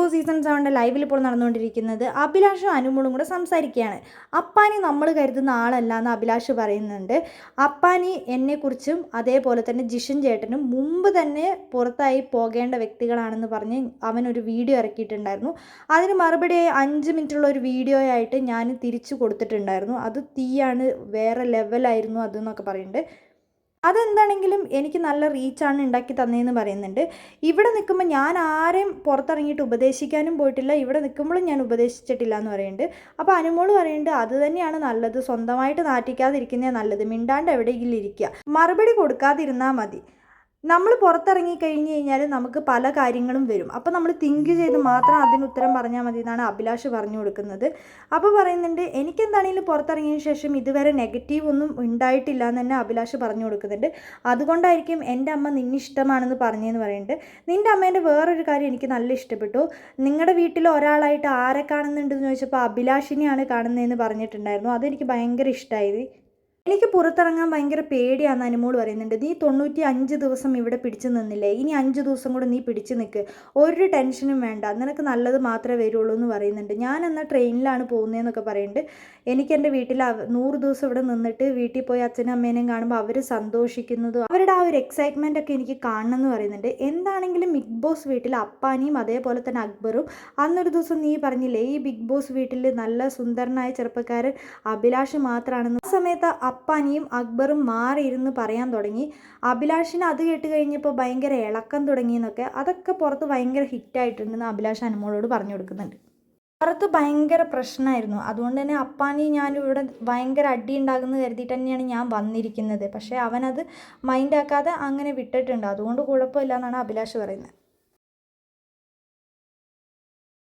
Boss season സെവന്റെ ലൈവിൽ ഇപ്പോൾ നടന്നുകൊണ്ടിരിക്കുന്നത്. അഭിലാഷും അനുമോളും കൂടെ സംസാരിക്കുകയാണ്. അപ്പാനി നമ്മൾ കരുതുന്ന ആളല്ല എന്ന് അഭിലാഷ് പറയുന്നുണ്ട്. അപ്പാനി എന്നെക്കുറിച്ചും അതേപോലെ തന്നെ ജിഷൻ ചേട്ടനും മുമ്പ് തന്നെ പുറത്തായി പോകേണ്ട വ്യക്തികളാണെന്ന് പറഞ്ഞ് അവനൊരു വീഡിയോ ഇറക്കിയിട്ടുണ്ടായിരുന്നു. അതിന് മറുപടിയായി അഞ്ച് മിനിറ്റുള്ള ഒരു വീഡിയോ ആയിട്ട് ഞാൻ തിരിച്ചു കൊടുത്തിട്ടുണ്ടായിരുന്നു. അത് തീയാണ് വേറെ ലെവലായിരുന്നു അതെന്നൊക്കെ പറയുന്നുണ്ട്. അതെന്താണെങ്കിലും എനിക്ക് നല്ല റീച്ചാണ് ഉണ്ടാക്കി തന്നതെന്ന് പറയുന്നുണ്ട്. ഇവിടെ നിൽക്കുമ്പോൾ ഞാൻ ആരെയും പുറത്തിറങ്ങിയിട്ട് ഉപദേശിക്കാനും പോയിട്ടില്ല. ഇവിടെ നിൽക്കുമ്പോഴും ഞാൻ ഉപദേശിച്ചിട്ടില്ല എന്ന് പറയുന്നുണ്ട്. അപ്പോൾ അനുമോൾ പറയുന്നുണ്ട് അത് തന്നെയാണ് നല്ലത്. സ്വന്തമായിട്ട് നാറ്റിക്കാതിരിക്കുന്നേ നല്ലത്. മിണ്ടാണ്ട് എവിടെയെങ്കിലും ഇരിക്കുക. മറുപടി കൊടുക്കാതിരുന്നാൽ മതി. നമ്മൾ പുറത്തിറങ്ങി കഴിഞ്ഞ് കഴിഞ്ഞാൽ നമുക്ക് പല കാര്യങ്ങളും വരും. അപ്പോൾ നമ്മൾ തിങ്ക് ചെയ്ത് മാത്രം അതിന് ഉത്തരം പറഞ്ഞാൽ മതി എന്നാണ് അഭിലാഷ് പറഞ്ഞു കൊടുക്കുന്നത്. അപ്പോൾ പറയുന്നുണ്ട് എനിക്കെന്താണെങ്കിലും പുറത്തിറങ്ങിയതിന് ശേഷം ഇതുവരെ നെഗറ്റീവ് ഒന്നും ഉണ്ടായിട്ടില്ല എന്ന് തന്നെ അഭിലാഷ് പറഞ്ഞു കൊടുക്കുന്നുണ്ട്. അതുകൊണ്ടായിരിക്കും എന്റെ അമ്മ നിന്നെ ഇഷ്ടമാണെന്ന് പറഞ്ഞതെന്ന് പറയുന്നുണ്ട്. നിന്റെ അമ്മേന്റെ വേറൊരു കാര്യം എനിക്ക് നല്ല ഇഷ്ടപ്പെട്ടു. നിങ്ങളുടെ വീട്ടിൽ ഒരാളായിട്ട് ആരെ കാണുന്നുണ്ടെന്ന് ചോദിച്ചപ്പോൾ അഭിലാഷിനെയാണ് കാണുന്നതെന്ന് പറഞ്ഞിട്ടുണ്ടായിരുന്നു. അതെനിക്ക് ഭയങ്കര ഇഷ്ടമായി എനിക്ക് പുറത്തിറങ്ങാൻ ഭയങ്കര പേടിയാണെന്ന് അനുമോൾ പറയുന്നുണ്ട്. നീ തൊണ്ണൂറ്റി അഞ്ച് ദിവസം ഇവിടെ പിടിച്ചു നിന്നില്ലേ? ഇനി അഞ്ച് ദിവസം കൂടെ നീ പിടിച്ചു നിൽക്ക് ഒരു ടെൻഷനും വേണ്ട. നിനക്ക് നല്ലത് മാത്രമേ വരുള്ളൂ എന്ന് പറയുന്നുണ്ട്. ഞാൻ എന്നാൽ ട്രെയിനിലാണ് പോകുന്നതെന്നൊക്കെ പറയുന്നുണ്ട് എനിക്ക് എന്റെ വീട്ടിൽ നൂറ് ദിവസം ഇവിടെ നിന്നിട്ട് വീട്ടിൽ പോയി അച്ഛനും അമ്മേനെയും കാണുമ്പോൾ അവർ സന്തോഷിക്കുന്നതും അവരുടെ ആ ഒരു എക്സൈറ്റ്മെന്റ് ഒക്കെ എനിക്ക് കാണണം എന്ന് പറയുന്നുണ്ട്. എന്താണെങ്കിലും ബിഗ് ബോസ് വീട്ടിൽ അപ്പാനിയും അതേപോലെ തന്നെ അക്ബറും അന്നൊരു ദിവസം നീ പറഞ്ഞില്ലേ ഈ ബിഗ് ബോസ് വീട്ടിൽ നല്ല സുന്ദരനായ ചെറുപ്പക്കാരൻ അഭിലാഷ് മാത്രമാണെന്ന് ആ സമയത്ത് അപ്പാനിയും അക്ബറും മാറിയിരുന്ന് പറയാൻ തുടങ്ങി. അഭിലാഷിന് അത് കേട്ട് കഴിഞ്ഞപ്പോൾ ഭയങ്കര ഇളക്കം തുടങ്ങിയെന്നൊക്കെ അതൊക്കെ പുറത്ത് ഭയങ്കര ഹിറ്റായിട്ടുണ്ടെന്ന് അഭിലാഷ് അനുമോളോട് പറഞ്ഞു കൊടുക്കുന്നുണ്ട്. പുറത്ത് ഭയങ്കര പ്രശ്നമായിരുന്നു. അതുകൊണ്ട് തന്നെ അപ്പാനി ഞാൻ ഇവിടെ ഭയങ്കര അടി ഉണ്ടാകുന്നു കരുതിയിട്ട് തന്നെയാണ് ഞാൻ വന്നിരിക്കുന്നത്. പക്ഷേ അവനത് മൈൻഡാക്കാതെ അങ്ങനെ വിട്ടിട്ടുണ്ട്. അതുകൊണ്ട് കുഴപ്പമില്ല എന്നാണ് അഭിലാഷ് പറയുന്നത്.